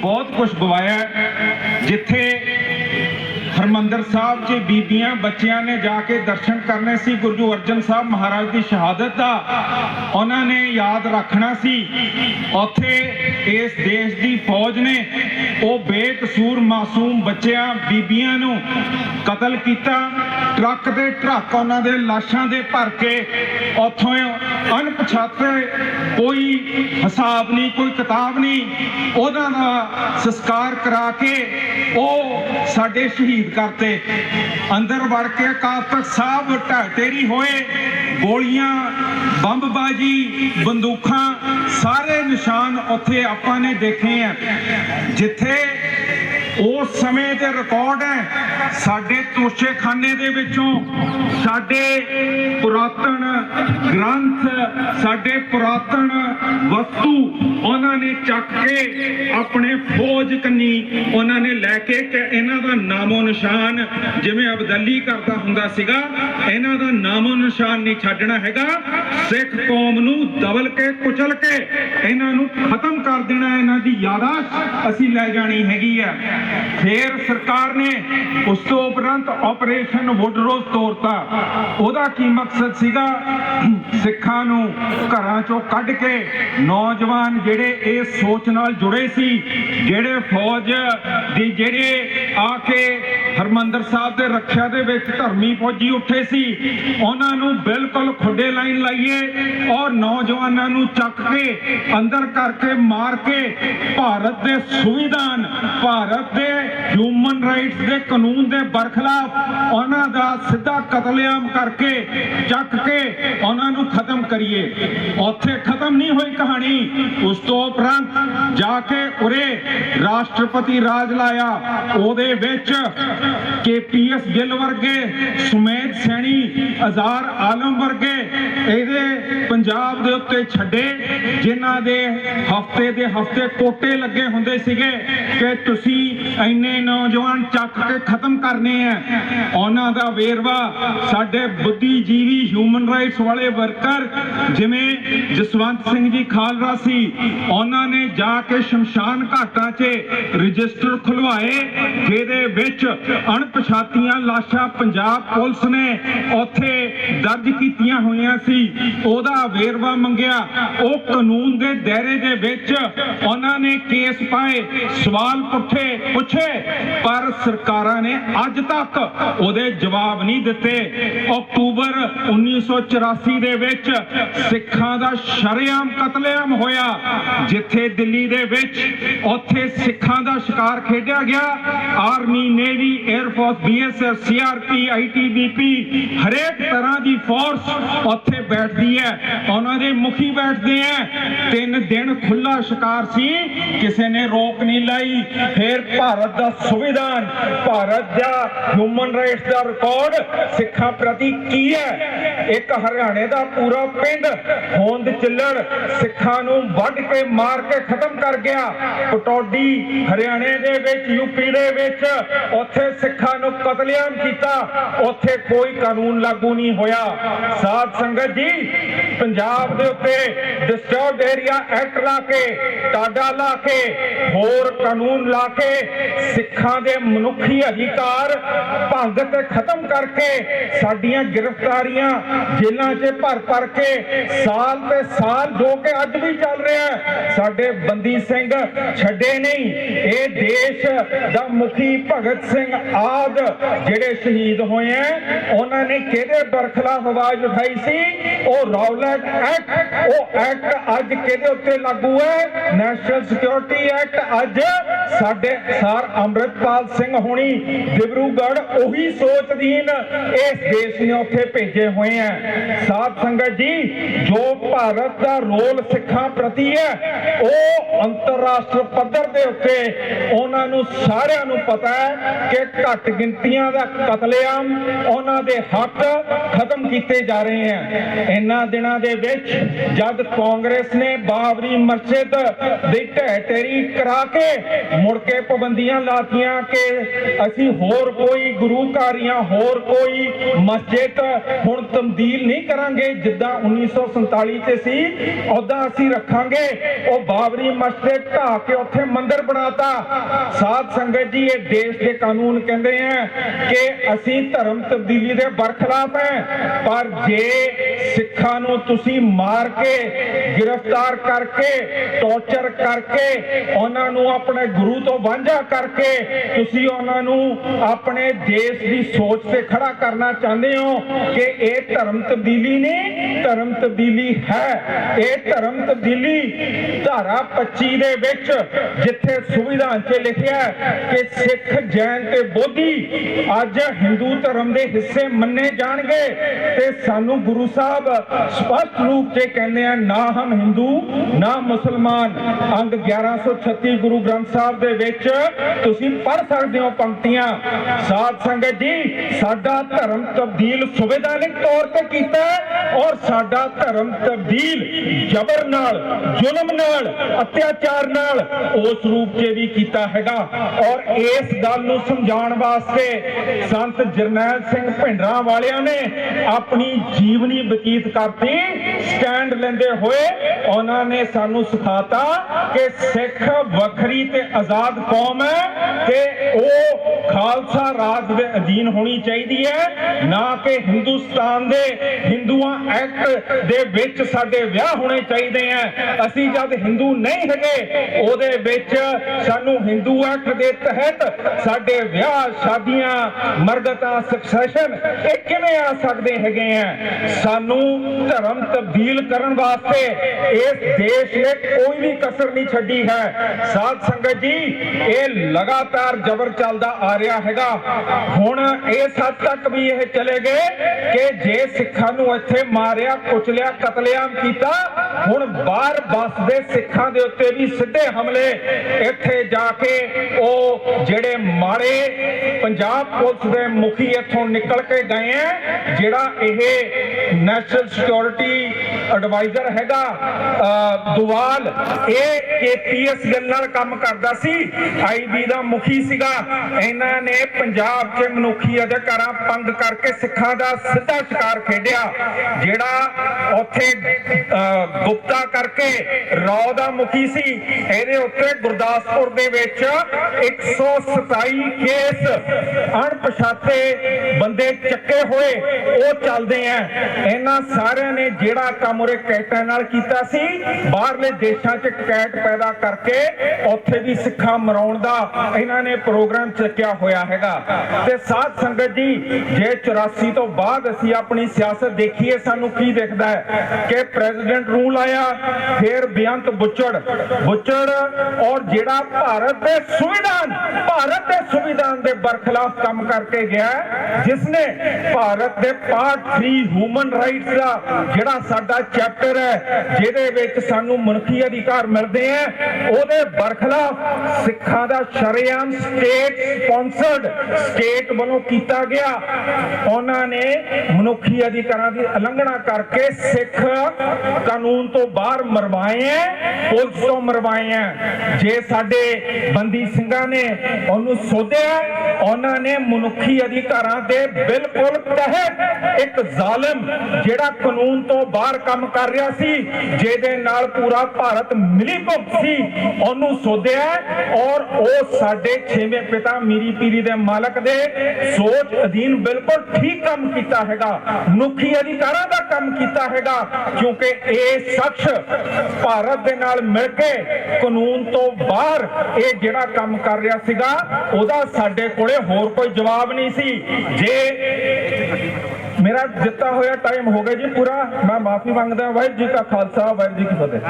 ਬਹੁਤ ਕੁਝ ਗਵਾਇਆ ਜਿੱਥੇ ਹਰਮੰਦਰ ਸਾਹਿਬ 'ਚ ਬੀਬੀਆਂ, ਬੱਚਿਆਂ ਨੇ ਜਾ ਕੇ ਦਰਸ਼ਨ ਕਰਨੇ ਸੀ, ਗੁਰੂ ਅਰਜਨ ਸਾਹਿਬ ਮਹਾਰਾਜ ਦੀ ਸ਼ਹਾਦਤ ਦਾ, ਉਹਨਾਂ ਨੇ ਯਾਦ ਰੱਖਣਾ ਸੀ। ਉੱਥੇ ਇਸ ਦੇਸ਼ ਦੀ ਫੌਜ ਨੇ ਉਹ ਬੇਕਸੂਰ ਮਾਸੂਮ ਬੱਚਿਆਂ, ਬੀਬੀਆਂ ਨੂੰ ਕਤਲ ਕੀਤਾ। ਟਰੱਕ ਦੇ ਟਰੱਕ ਉਹਨਾਂ ਦੇ ਲਾਸ਼ਾਂ ਦੇ ਭਰ ਕੇ ਉੱਥੋਂ ਅਣਪਛਾਤੇ ਕੋਈ ਹਿਸਾਬ ਨਹੀਂ, ਕੋਈ ਕਿਤਾਬ ਨਹੀਂ, ਉਹਨਾਂ ਦਾ ਸੰਸਕਾਰ ਕਰਾ ਕੇ ਉਹ ਸਾਡੇ ਸ਼ਹੀਦ ਕਰਤੇ। ਅੰਦਰ ਵੜ ਕੇ ਅਕਾਲ ਸਾਹਿਬ ਢਹਿ ਢੇਰੀ ਹੋਏ, ਗੋਲੀਆਂ, ਬੰਬਬਾਜੀ, ਬੰਦੂਕਾਂ, ਸਾਰੇ ਨਿਸ਼ਾਨ ਉੱਥੇ ਆਪਾਂ ਨੇ ਦੇਖੇ ਆ। ਜਿੱਥੇ ਉਸ ਸਮੇਂ ਦੇ ਰਿਕਾਰਡ ਹੈ। ਸਾਡੇ ਤੋਸ਼ੇਖਾਨੇ ਦੇ ਵਿੱਚੋਂ ਸਾਡੇ ਪੁਰਾਤਨ ਗ੍ਰੰਥ, ਸਾਡੇ ਪੁਰਾਤਨ ਵਸਤੂ ਉਹਨਾਂ ਨੇ ਚੱਕ ਕੇ ਆਪਣੇ ਫੌਜ ਕੰਨੀ ਉਹਨਾਂ ਨੇ ਲੈ ਕੇ ਕਿ ਇਹਨਾਂ ਦਾ ਨਾਮੋ ਨਿਸ਼ਾਨ ਜਿਵੇਂ ਅਬਦਲੀ ਕਰਦਾ ਹੁੰਦਾ ਸੀਗਾ, ਇਹਨਾਂ ਦਾ ਨਾਮੋ ਨਿਸ਼ਾਨ ਨਹੀਂ ਛੱਡਣਾ ਹੈਗਾ। ਸਿੱਖ ਕੌਮ ਨੂੰ ਦਬਲ ਕੇ, ਕੁਚਲ ਕੇ ਇਹਨਾਂ ਨੂੰ ਖਤਮ ਕਰ ਦੇਣਾ ਇਹਨਾਂ ਦੀ ਯਾਦਾਸ਼ਤ ਅਸੀਂ ਲੈ ਜਾਣੀ ਹੈਗੀ ਆ। ਫੇਰ ਸਰਕਾਰ ਨੇ ਉਸ ਤੋਂ ਉਪਰੰਤ ਆਪਰੇਸ਼ਨ ਵੁੱਡਰੋਜ਼ ਤੋਰਤਾ। ਉਹਦਾ ਕੀ ਮਕਸਦ ਸੀਗਾ ਸਿੱਖਾਂ ਨੂੰ ਘਰਾਂ ਚੋਂ ਕੱਢ ਕੇ ਨੌਜਵਾਨ ਜਿਹੜੇ ਇਸ ਸੋਚ ਨਾਲ ਜੁੜੇ ਸੀ, ਜਿਹੜੇ ਫੌਜ ਦੀ ਜਿਹੜੇ ਆ ਕੇ ਹਰਮੰਦਰ ਸਾਹਿਬ ਦੇ ਰੱਖਿਆ ਦੇ ਵਿੱਚ ਧਰਮੀ ਫੌਜੀ ਉੱਠੇ ਸੀ। ਉਹਨਾਂ ਨੂੰ ਬਿਲਕੁਲ ਖੁੱਡੇ ਲਾਈਨ ਲਾਈਏ ਔਰ ਨੌਜਵਾਨਾਂ ਨੂੰ ਚੱਕ ਕੇ ਅੰਦਰ ਕਰਕੇ ਮਾਰ ਕੇ ਭਾਰਤ ਦੇ ਸੰਵਿਧਾਨ, ਭਾਰਤ ਦੇ ਹਿਊਮਨ ਰਾਈਟਸ ਦੇ ਕਾਨੂੰਨ ਦੇ ਬਰਖਲਾਫ ਉਹਨਾਂ ਦਾ ਸਿੱਧਾ ਕਤਲੇਆਮ ਕਰਕੇ ਚੱਕ ਕੇ ਉਹਨਾਂ ਨੂੰ ਖਤਮ ਕਰੀਏ। ਉੱਥੇ ਖਤਮ ਨਹੀਂ ਹੋਈ ਕਹਾਣੀ। ਉਸ ਤੋਂ ਉਪਰੰਤ ਜਾ ਕੇ ਉਰੇ ਰਾਸ਼ਟਰਪਤੀ ਰਾਜ ਲਾਇਆ। ਉਹਦੇ ਵਿੱਚ ਕੇਪੀਐਸ ਗਿੱਲ ਵਰਗੇ, ਸੁਮੇਧ ਸੈਣੀ, ਅਜ਼ਾਰ ਆਲਮ ਵਰਗੇ ਇਹਦੇ ਪੰਜਾਬ ਦੇ ਉੱਤੇ ਛੱਡੇ, ਜਿਨ੍ਹਾਂ ਦੇ ਹਫ਼ਤੇ ਦੇ ਹਫ਼ਤੇ ਕੋਟੇ ਲੱਗੇ ਹੁੰਦੇ ਸੀਗੇ ਕਿ ਤੁਸੀਂ ਇੰਨੇ ਨੌਜਵਾਨ ਚੱਕ ਕੇ ਖਤਮ ਕਰਨੇ ਆ। ਉਹਨਾਂ ਦਾ ਵੇਰਵਾ ਸਾਡੇ ਬੁੱਧੀਜੀਵੀ ਹਿਊਮਨ ਰਾਈਟਸ ਵਾਲੇ ਵਰਕਰ ਜਿਵੇਂ ਜਸਵੰਤ ਸਿੰਘ ਜੀ ਖਾਲਰਾ ਸੀ, ਉਹਨਾਂ ਨੇ ਜਾ ਕੇ ਸ਼ਮਸ਼ਾਨ ਘਾਟਾਂ 'ਚ ਰਜਿਸਟਰ ਖੁਲਵਾਏ ਜਿਹਦੇ ਵਿੱਚ ਅਣਪਛਾਤੀਆਂ ਲਾਸ਼ਾਂ ਪੰਜਾਬ ਪੁਲਿਸ ਨੇ ਉੱਥੇ ਦਰਜ ਕੀਤੀਆਂ ਹੋਈਆਂ ਸੀ। ਉਹਦਾ ਵੇਰਵਾ ਮੰਗਿਆ। ਉਹ ਕਾਨੂੰਨ ਦੇ ਦਾਇਰੇ ਦੇ ਵਿੱਚ ਉਹਨਾਂ ਨੇ ਕੇਸ ਪਾਏ, ਸਵਾਲ ਪੁੱਛੇ ਪੁੱਛੇ, ਪਰ ਸਰਕਾਰਾਂ ਨੇ ਅੱਜ ਤੱਕ ਉਹਦੇ ਜਵਾਬ ਨਹੀਂ ਦਿੱਤੇ। ਅਕਤੂਬਰ 1984 ਦੇ ਵਿੱਚ ਸਿੱਖਾਂ ਦਾ ਸ਼ਰੇਆਮ ਕਤਲੇਆਮ ਹੋਇਆ। ਜਿੱਥੇ ਦਿੱਲੀ ਦੇ ਵਿੱਚ ਉੱਥੇ ਸਿੱਖਾਂ ਦਾ ਸ਼ਿਕਾਰ ਖੇਡਿਆ ਗਿਆ army navy air force BSF CRP ITBP ਹਰੇਕ ਤਰ੍ਹਾਂ ਦੀ ਫੋਰਸ ਉੱਥੇ ਬੈਠਦੀ ਹੈ। ਉਹਨਾਂ ਦੇ ਮੁਖੀ ਬੈਠਦੇ ਆ ਤਿੰਨ ਦਿਨ ਖੁੱਲਾ ਸ਼ਿਕਾਰ ਸੀ। ਕਿਸੇ ਨੇ ਰੋਕ ਨਹੀਂ ਲਾਈ। ਫਿਰ ਭਾਰਤ ਦਾ ਸੰਵਿਧਾਨ, ਭਾਰਤ ਦਾ ਹਿਊਮਨ ਰਾਈਟਸ ਦਾ ਰਿਕਾਰਡ ਸਿੱਖਾਂ ਪ੍ਰਤੀ ਕੀ ਹੈ? ਇੱਕ ਹਰਿਆਣੇ ਦਾ ਪੂਰਾ ਪਿੰਡ ਹੋਂਦ ਚੱਲਣ ਸਿੱਖਾਂ ਨੂੰ ਵੱਢ ਕੇ ਮਾਰ ਕੇ ਖਤਮ ਕਰ ਗਿਆ। ਪਟੌਡੀ ਹਰਿਆਣੇ ਦੇ ਵਿੱਚ ਯੂਪੀ ਦੇ ਵਿੱਚ ਉੱਥੇ ਸਿੱਖਾਂ ਨੂੰ ਕਤਲੇਆਮ ਕੀਤਾ, ਉੱਥੇ ਕੋਈ ਕਾਨੂੰਨ ਲਾਗੂ ਨਹੀਂ ਹੋਇਆ। ਸਾਧ ਸੰਗਤ ਜੀ, ਪੰਜਾਬ ਦੇ ਉੱਤੇ ਡਿਸਟਰਬਡ ਏਰੀਆ ਐਕਟ ਲਾ ਕੇ, ਟਾਡਾ ਲਾ ਕੇ, ਹੋਰ ਕਾਨੂੰਨ ਲਾ ਕੇ, ਸਿੱਖਾਂ ਦੇ ਮਨੁੱਖੀ ਅਧਿਕਾਰ ਭੰਗ ਤੇ ਖਤਮ ਕਰਕੇ, ਸਾਡੀਆਂ ਗ੍ਰਿਫਤਾਰੀਆਂ ਜੇਲ੍ਹਾਂ 'ਚ ਭਰ ਭਰ ਕੇ, ਸਾਲ ਤੇ ਸਾਲ ਜੋ ਕਿ ਅੱਜ ਵੀ ਚੱਲ ਰਿਹਾ ਸਾਡੇ ਬੰਦੀ ਸਿੰਘ ਛੱਡੇ ਨਹੀਂ। ਇਹ ਦੇਸ਼ ਦਾ ਮੁਖੀ ਭਗਤ ਸਿੰਘ ਆਦ ਜਿਹੜੇ ਸ਼ਹੀਦ ਹੋਏ ਆ, ਉਹਨਾਂ ਨੇ ਕਿਹਦੇ ਬਰਖਲਾਫ ਆਵਾਜ਼ ਉਠਾਈ ਸੀ? ਉਹ ਰੌਲਟ ਐਕਟ, ਉਹ ਐਕਟ ਅੱਜ ਕਿਹਦੇ ਉੱਤੇ ਲਾਗੂ ਹੈ? ਨੈਸ਼ਨਲ ਸਿਕਿਉਰਿਟੀ ਐਕਟ ਅੱਜ ਸਾਡੇ ਸਰ ਅੰਮ੍ਰਿਤਪਾਲ ਸਿੰਘ ਹੋਣੀ ਦਿਬਰੂਗੜ੍ਹ ਉਹੀ ਸੋਚ ਦੀਨ ਇਸ ਦੇਸ਼ ਨੇ ਉੱਥੇ ਭੇਜੇ ਹੋਏ ਆ। ਸਾਧ ਸੰਗਤ ਜੀ, ਜੋ ਭਾਰਤ ਦਾ ਰੋਲ ਸਿੱਖਾਂ ਪ੍ਰਤੀ ਹੈ, ਉਹ ਅੰਤਰਰਾਸ਼ਟਰ ਪੱਧਰ ਦੇ ਉੱਤੇ ਉਹਨਾਂ ਨੂੰ ਸਾਰਿਆਂ ਨੂੰ ਪਤਾ ਹੈ ਕਿ ਘੱਟ ਗਿਣਤੀਆਂ ਦਾ ਕਤਲੇਆਮ ਉਹਨਾਂ ਦੇ ਹੱਕ ਖਤਮ ਕੀਤੇ ਜਾ ਰਹੇ ਹਨ ਇਹਨਾਂ ਦਿਨਾਂ ਦੇ ਵਿੱਚ ਜਦ ਕਾਂਗਰਸ ਨੇ ਬਾਬਰੀ ਮਸਜਿਦ ਦੀ ਢਹਿ ਢੇਰੀ ਕਰਾ ਕੇ ਮੁੜ ਕੇ ਪਾਬੰਦੀਆਂ ਲਾਤੀਆਂ ਕਿ ਅਸੀਂ ਹੋਰ ਕੋਈ ਗੁਰੂ ਘਰ ਜਾਂ ਹੋਰ ਕੋਈ ਮਸਜਿਦ ਹੁਣ ਤਬਦੀਲ ਨਹੀਂ ਕਰਾਂਗੇ, ਜਿੱਦਾਂ 1947 ਤੇ ਸੀ ਉਦਾਂ ਅਸੀਂ ਰੱਖਾਂਗੇ। ਉਹ ਬਾਬਰੀ ਮਸਜਿਦ ਢਾਹ ਕੇ ਉੱਥੇ ਮੰਦਿਰ ਬਣਾਤਾ। ਸਾਧ ਸੰਗਤ ਜੀ ਇਹ ਦੇਸ਼ ਦੇ ਕਾਨੂੰਨ ਕਹਿੰਦੇ ਆ ਕਿ ਅਸੀਂ ਧਰਮ ਤਬਦੀਲੀ ਦੇ ਬਰਖਲਾਫ ਹੈ ਪਰ ਜੇ ਸਿੱਖਾਂ ਨੂੰ ਤੁਸੀਂ ਮਾਰ ਕੇ, ਗ੍ਰਿਫਤਾਰ ਕਰਕੇ, ਟੌਰਚਰ ਕਰਕੇ, ਉਹਨਾਂ ਨੂੰ ਆਪਣੇ ਗੁਰੂ ਤੋਂ ਵਾਂਝਾ ਕਰਕੇ ਤੁਸੀਂ ਉਹਨਾਂ ਨੂੰ ਆਪਣੇ ਦੇਸ਼ ਦੀ ਸੋਚ ਤੇ ਖੜਾ ਕਰਨਾ ਚਾਹੁੰਦੇ ਹੋ ਕਿ ਇਹ ਧਰਮ ਤਬਦੀਲੀ ਨਹੀਂ ਧਰਮ ਤਬਦੀਲੀ ਹੈ। ਇਹ ਧਰਮ ਤਬਦੀਲੀ ਧਾਰਾ 25 ਦੇ ਵਿੱਚ ਜਿੱਥੇ ਸੰਵਿਧਾਨ 'ਚ ਲਿਖਿਆ ਕਿ ਸਿੱਖ ਜੈਨ ਤੇ ਬੋਧੀ ਅੱਜ ਹਿੰਦੂ ਧਰਮ ਦੇ ਹਿੱਸੇ ਮੰਨੇ ਜਾਣਗੇ ਤੇ ਸਾਨੂੰ ਗੁਰੂ ਸਾਹਿਬ ਸਪਸ਼ਟ ਰੂਪ 'ਚ ਕਹਿੰਦੇ ਆ, ਨਾ ਹਮ ਹਿੰਦੂ, ਨਾ ਮੁਸਲਮਾਨ। ਅੰਗ 1136 ਗੁਰੂ ਗ੍ਰੰਥ ਸਾਹਿਬ ਦੇ ਵਿੱਚ ਤੁਸੀਂ ਪੜ੍ਹ ਸਕਦੇ ਹੋ ਪੰਕਤੀਆਂ। ਸਾਧ ਸੰਗਤ ਜੀ, ਸਾਡਾ ਧਰਮ ਤਬਦੀਲ ਸੰਵਿਧਾਨਿਕ ਤੌਰ ਤੇ ਕੀਤਾ ਔਰ ਸਾਡਾ ਧਰਮ ਤਬਦੀਲ ਜ਼ਬਰ ਨਾਲ, ਜ਼ੁਲਮ ਨਾਲ, ਅਤਿਆਚਾਰ ਨਾਲ ਉਸ ਰੂਪ 'ਚ ਵੀ ਕੀਤਾ ਹੈਗਾ। ਔਰ ਇਸ ਗੱਲ ਨੂੰ ਸਮਝਾਉਣ ਵਾਸਤੇ ਸੰਤ ਜਰਨੈਲ ਸਿੰਘ ਭਿੰਡਰਾਂ ਵਾਲਿਆਂ ਨੇ ਆਪਣੀ ਜੀਵਨੀ ਬਤੀਤ ਕਰਤੀ ਸਟੈਂਡ ਲੈਂਦੇ ਹੋਏ ਉਹਨਾਂ ਨੇ ਸਾਨੂੰ ਸਿਖਾਤਾ ਕਿ ਸਿੱਖ ਵੱਖਰੀ ਤੇ ਆਜ਼ਾਦ ਕੌਮ ਹੈ ਤੇ ਉਹ ਖਾਲਸਾ ਰਾਜ ਦੇ ਅਧੀਨ ਹੋਣੀ ਚਾਹੀਦੀ ਹੈ, ਨਾ ਕਿ ਹਿੰਦੁਸਤਾਨ ਦੇ ਹਿੰਦੂਆਂ ਐਕਟ ਦੇ ਵਿੱਚ ਸਾਡੇ ਵਿਆਹ ਹੋਣੇ ਚਾਹੀਦੇ ਆ ਅਸੀਂ ਜਦ ਹਿੰਦੂ ਨਹੀਂ ਹੈਗੇ, ਉਹਦੇ ਵਿੱਚ ਸਾਨੂੰ ਹਿੰਦੂ ਐਕਟ ਦੇ ਤਹਿਤ ਸਾਡੇ ਵਿਆਹ, ਸ਼ਾਦੀਆਂ, ਮਰਗਤਾਂ ਸਕਸੈਸ਼ਨ ਇਹ ਕਿਵੇਂ ਆ ਸਕਦੇ ਹੈਗੇ ਆ ਸਾਨੂੰ ਧਰਮ ਤਬਦੀਲ ਕਰਨ ਵਾਸਤੇ ਇਸ ਦੇਸ਼ ਨੇ ਕੋਈ ਵੀ ਕਸਰ ਨਹੀਂ ਛੱਡੀ ਹੈ। ਸਾਧ ਸੰਗਤ ਜੀ, ਇਹ ਲਗਾਤਾਰ ਜ਼ਬਰ ਚੱਲਦਾ ਆ ਰਿਹਾ ਹੈਗਾ। ਹੁਣ ਇਸ ਹੱਦ ਤੱਕ ਵੀ ਇਹ ਚਲੇ ਗਏ ਕਿ ਜੇ ਸਿੱਖਾਂ ਨੂੰ ਇੱਥੇ ਮਾਰਿਆ, ਕੁਚਲਿਆ, ਕਤਲੇਆਮ ਕੀਤਾ, ਹੁਣ ਬਾਹਰ ਬਸਦੇ ਸਿੱਖਾਂ ਦੇ ਉੱਤੇ ਵੀ ਸਿੱਧੇ ਹਮਲੇ, ਇੱਥੇ ਜਾ ਕੇ ਉਹ ਜਿਹੜੇ ਮਾਰੇ ਪੰਜਾਬ ਪੁਲਿਸ ਦੇ ਮੁਖੀ ਇੱਥੋਂ ਨਿਕਲ ਕੇ ਗਏ ਆ ਜਿਹੜਾ ਇਹ ਨੈਸ਼ਨਲ ਸਿਕਿਉਰਿਟੀ ਐਡਵਾਈਜ਼ਰ ਹੈਗਾ ਦੁਵਾਲ ਇਹ ਕੇਪੀਐਸ ਦੇ ਨਾਲ ਕੰਮ ਕਰਦਾ ਸੀ। ਆਈਬੀ ਦਾ ਮੁਖੀ ਸੀਗਾ। ਇਹਨਾਂ ਨੇ ਪੰਜਾਬ 'ਚ ਮਨੁੱਖੀ ਅਧਿਕਾਰਾਂ ਭੰਗ ਕਰਕੇ ਸਿੱਖਾਂ ਦਾ ਸਿੱਧਾ ਸ਼ਿਕਾਰ ਖੇਡਿਆ, ਜਿਹੜਾ ਉੱਥੇ ਗੁਪਤਾ ਕਰਕੇ ਰੌ ਦਾ ਮੁਖੀ ਸੀ। ਇਹਦੇ ਉੱਤੇ ਗੁਰਦਾਸਪੁਰ ਦੇ ਵਿੱਚ 127 ਕੇਸ ਅਣਪਛਾਤੇ ਬੰਦੇ ਚੱਕੇ ਹੋਏ, ਉਹ ਚੱਲਦੇ ਆ। ਇਹਨਾਂ ਸਾਰਿਆਂ ਨੇ ਜਿਹੜਾ ਕੰਮ ਉਰੇ ਕੈਟਾਂ ਨਾਲ ਕੀਤਾ ਸੀ। ਬਾਹਰਲੇ ਦੇਸ਼ਾਂ 'ਚ ਕੈਟ ਪੈਦਾ ਕਰਕੇ ਉੱਥੇ ਵੀ ਸਿੱਖਾਂ ਮਰਾਉਣ ਦਾ ਇਹਨਾਂ ਨੇ ਪ੍ਰੋਗਰਾਮ ਚੱਕਿਆ ਹੋਇਆ ਹੈਗਾ। ਤੇ ਸਾਧ ਸੰਗਤ ਜੀ ਜੇ 84 ਤੋਂ ਬਾਅਦ ਅਸੀਂ ਆਪਣੀ ਸਿਆਸਤ ਦੇਖੀਏ ਸਾਨੂੰ ਕੀ ਦਿਖਦਾ ਹੈ? ਕਿ ਪ੍ਰੈਜ਼ੀਡੈਂਟ ਰੂਲ ਆਇਆ ਫਿਰ ਬੇਅੰਤ ਬੁੱਚੜ। ਬੁੱਚੜ ਔਰ ਜਿਹੜਾ ਭਾਰਤ ਦੇ ਸੰਵਿਧਾਨ ਭਾਰਤ ਦੇ ਸੰਵਿਧਾਨ ਦੇ ਬਰਖਲਾਫ ਕੰਮ ਕਰਕੇ ਗਿਆ ਹੈ, ਜਿਸ ਨੇ ਭਾਰਤ ਦੇ ਪਾਰਟ 3 ਹਿਊਮਨ ਰਾਈਟਸ ਦਾ ਜਿਹੜਾ ਸਾਡਾ ਚੈਪਟਰ ਹੈ, ਜਿਹਦੇ ਵਿੱਚ ਸਾਨੂੰ ਮਨੁੱਖੀ ਅਧਿਕਾਰ ਮਿਲਦੇ ਆ। ਉਹਦੇ ਬਰਖਲਾਫ ਸਿੱਖਾਂ ਦਾ ਸ਼ਰੇਆਮ ਸਟੇਟ ਸਪਾਂਸਰਡ ਸਟੇਟ ਵੱਲੋਂ ਕੀਤਾ ਗਿਆ। ਉਹਨਾਂ ਨੇ ਮਨੁੱਖੀ ਅਧਿਕਾਰਾਂ ਦੀ ਉਲੰਘਣਾ ਕਰਕੇ ਸਿੱਖ ਕਾਨੂੰਨ ਤੋਂ ਬਾਹਰ ਮਰਵਾਏ ਹੈ ਪੁਲਿਸ ਤੋਂ ਮਰਵਾਏ ਹੈ ਜੇ ਸਾਡੇ ਬੰਦੀ ਸਿੰਘਾਂ ਨੇ ਉਹਨੂੰ ਸੋਧਿਆ, ਉਹਨਾਂ ਨੇ ਮਨੁੱਖੀ ਅਧਿਕਾਰਾਂ ਦੇ ਬਿਲਕੁਲ ਤਹਿਤ ਇੱਕ ਜ਼ਾਲਮ, ਜਿਹੜਾ ਕਾਨੂੰਨ ਤੋਂ ਬਾਹਰ ਕੰਮ ਕਰ ਰਿਹਾ ਸੀ, ਜਿਹਦੇ ਨਾਲ ਪੂਰਾ ਭਾਰਤ ਮਿਲੀ ਸੀ। ਉਹਨੂੰ ਸੋਧਿਆ ਔਰ ਉਹ ਸਾਡੇ ਛੇਵੇਂ ਪਿਤਾ ਮੀਰੀ ਪੀਰੀ ਦੇ ਮਾਲਕ ਦੇ ਸੋਚ ਅਧੀਨ ਬਿਲਕੁਲ ਠੀਕ ਕੰਮ ਕੀਤਾ ਹੈਗਾ, ਮਨੁੱਖੀ ਅਧਿਕਾਰਾਂ ਦਾ ਕੰਮ ਕੀਤਾ ਹੈਗਾ, ਕਿਉਂਕਿ ਇਹ ਸ਼ਖਸ ਭਾਰਤ ਦੇ ਨਾਲ ਮਿਲ ਕੇ ਕਾਨੂੰਨ ਤੋਂ ਬਾਹਰ ਇਹ ਜਿਹੜਾ ਕੰਮ ਕਰ ਰਿਹਾ ਸੀਗਾ, ਉਹਦਾ ਸਾਡੇ ਕੋਲੇ ਹੋਰ ਕੋਈ ਜਵਾਬ ਨਹੀਂ ਸੀ। ਜੇ ਮੇਰਾ ਦਿੱਤਾ ਹੋਇਆ ਟਾਈਮ ਹੋ ਗਿਆ ਜੀ ਪੂਰਾ। ਮੈਂ ਮਾਫੀ ਮੰਗਦਾ ਵਾਹਿਗੁਰੂ ਜੀ ਕਾ ਖਾਲਸਾ, ਵਾਹਿਗੁਰੂ ਜੀ ਕੀ ਫਤਿਹ।